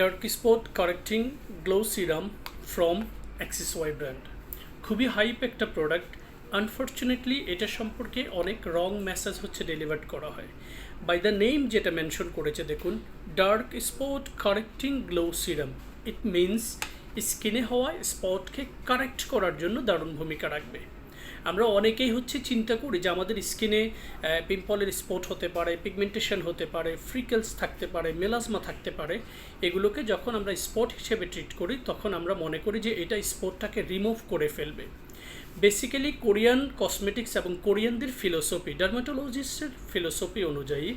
Dark spot correcting glow serum from Axis Y brand খুবই hype একটা product unfortunately এটা সম্পর্কে অনেক রং মেসেজ হচ্ছে ডেলিভার্ড করা হয়। বাই দ্য নেম যেটা মেনশন করেছে, দেখুন dark spot correcting glow serum it means স্কিনে হওয়া স্পটকে কারেক্ট করার জন্য দারুণ ভূমিকা রাখবে। আমরা অনেকেই হচ্ছে চিন্তা করি যে আমাদের স্কিনে পিম্পলের স্পট হতে পারে পিগমেন্টেশন হতে পারে ফ্রিকেলস থাকতে পারে মেলাজমা থাকতে পারে, এগুলোকে যখন আমরা স্পট হিসেবে ট্রিট করি, তখন আমরা মনে করি যে এটা স্পটটাকে রিমুভ করে ফেলবে। বেসিক্যালি কোরিয়ান কসমেটিক্স এবং কোরিয়ানদের ফিলোসফি ডার্মাটোলজিস্টের ফিলোসফি অনুযায়ী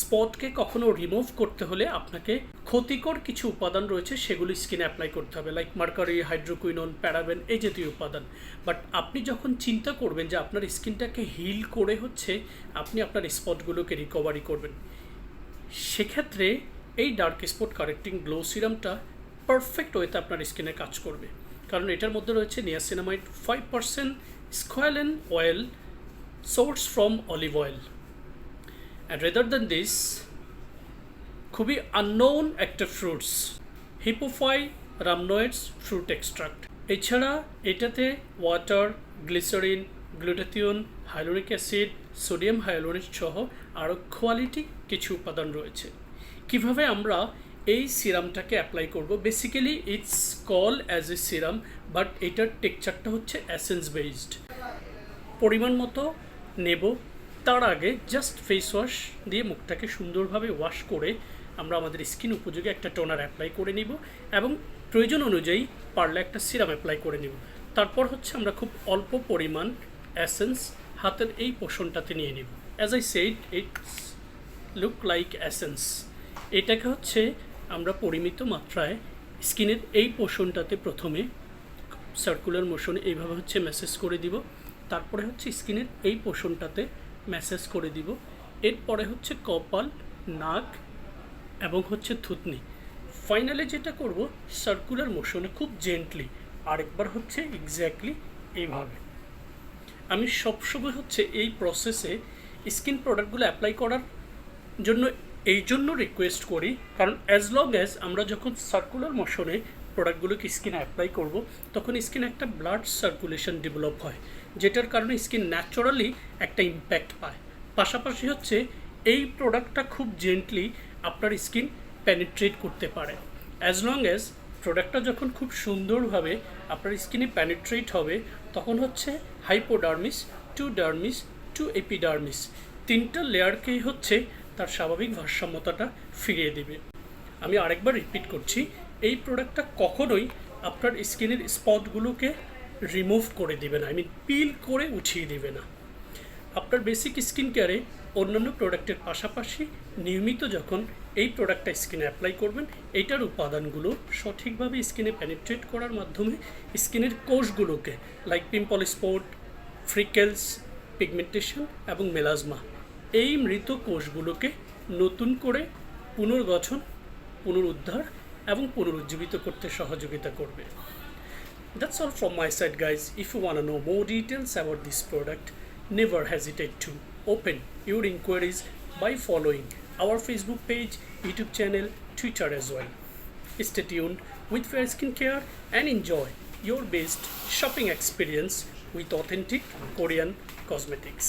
স্পটকে কখনো রিমুভ করতে হলে আপনাকে ক্ষতিকর কিছু উপাদান রয়েছে, সেগুলি স্কিনে অ্যাপ্লাই করতে হবে লাইক মার্কারি হাইড্রোকুইনন প্যারাবেন এই জাতীয় উপাদান। বাট আপনি যখন চিন্তা করবেন যে আপনার স্কিনটাকে হিল করে হচ্ছে, আপনি আপনার স্পটগুলোকে রিকভারি করবেন। সেক্ষেত্রে এই ডার্ক স্পট কারেক্টিং গ্লো সিরামটা পারফেক্ট ওয়েতে আপনার স্কিনে কাজ করবে। কারণ এটার মধ্যে রয়েছে niacinamide five percent squalane oil source from olive oil and rather than this খুবই আননোন একটা fruits hippophae rhamnoides fruit extract এছাড়া এটাতে water glycerin glutathione hyaluronic acid sodium hyaluronic সহ আরও কোয়ালিটি কিছু উপাদান রয়েছে। কীভাবে আমরা এই সিরামটাকে অ্যাপ্লাই করব? Basically it's call as a serum but এটার টেক্সচারটা হচ্ছে অ্যাসেন্স বেসড পরিমাণ মতো নেব তার আগে জাস্ট ফেস ওয়াশ দিয়ে মুখটাকে সুন্দরভাবে ওয়াশ করে আমরা আমাদের স্কিন উপযোগী একটা টোনার অ্যাপ্লাই করে নিব এবং প্রয়োজন অনুযায়ী পারলে একটা সিরাম অ্যাপ্লাই করে নিব। তারপর হচ্ছে আমরা খুব অল্প পরিমাণ অ্যাসেন্স হাতের এই পোষণটাতে নিয়ে নিব। As I said it's look like essence এটাকে হচ্ছে আমরা পরিমিত মাত্রায় স্কিনের এই পোষণটাতে প্রথমে সার্কুলার মোশন এইভাবে হচ্ছে মেসেজ করে দিব। তারপরে হচ্ছে স্কিনের এই পোষণটাতে ম্যাসেজ করে দিব। এরপরে হচ্ছে কপাল, নাক এবং হচ্ছে থুতনি। ফাইনালে যেটা করব সার্কুলার মোশনে খুব জেন্টলি আরেকবার হচ্ছে এক্স্যাক্টলি এইভাবে। আমি সবসময় হচ্ছে এই প্রসেসে স্কিন প্রোডাক্টগুলো অ্যাপ্লাই করার জন্য, এই জন্য রিকোয়েস্ট করি। কারণ অ্যাজ লং অ্যাজ আমরা যখন সার্কুলার মোশনে প্রোডাক্টগুলোকে স্কিনে অ্যাপ্লাই করব, তখন স্কিনে একটা ব্লাড সার্কুলেশন ডেভেলপ হয়, যেটার কারণে স্কিন ন্যাচারালি একটা ইম্প্যাক্ট পায়। পাশাপাশি হচ্ছে, এই প্রোডাক্টটা খুব জেন্টলি আপনার স্কিন প্যানিট্রেট করতে পারে। অ্যাজ লং অ্যাজ প্রোডাক্টটা যখন খুব সুন্দরভাবে আপনার স্কিনে প্যানিট্রেট হবে, তখন হচ্ছে hypodermis to dermis to epidermis তিনটা লেয়ারকেই হচ্ছে তার স্বাভাবিক ভারসাম্যতাটা ফিরিয়ে দেবে। আমি আরেকবার রিপিট করছি এই প্রোডাক্টটা কখনোই আপনার স্কিনের স্পটগুলোকে রিমুভ করে দেবে না আই মিন পিল করে উঠিয়ে দেবে না। আপনার বেসিক স্কিন কেয়ারে অন্যান্য প্রোডাক্টের পাশাপাশি নিয়মিত যখন এই প্রোডাক্টটা স্কিনে অ্যাপ্লাই করবেন, এইটার উপাদানগুলো সঠিকভাবে স্কিনে প্যানিট্রেট করার মাধ্যমে স্কিনের কোষগুলোকে like pimple spot freckles pigmentation এবং মেলাজমা এই মৃত কোষগুলোকে নতুন করে পুনর্গঠন, পুনরুদ্ধার এবং পুনরুজ্জীবিত করতে সহযোগিতা করবে। That's all from my side guys if you wanna know more details about this product never hesitate to open your inquiries by following our Facebook page YouTube channel Twitter as well stay tuned with fair skin care and enjoy your best shopping experience with authentic Korean cosmetics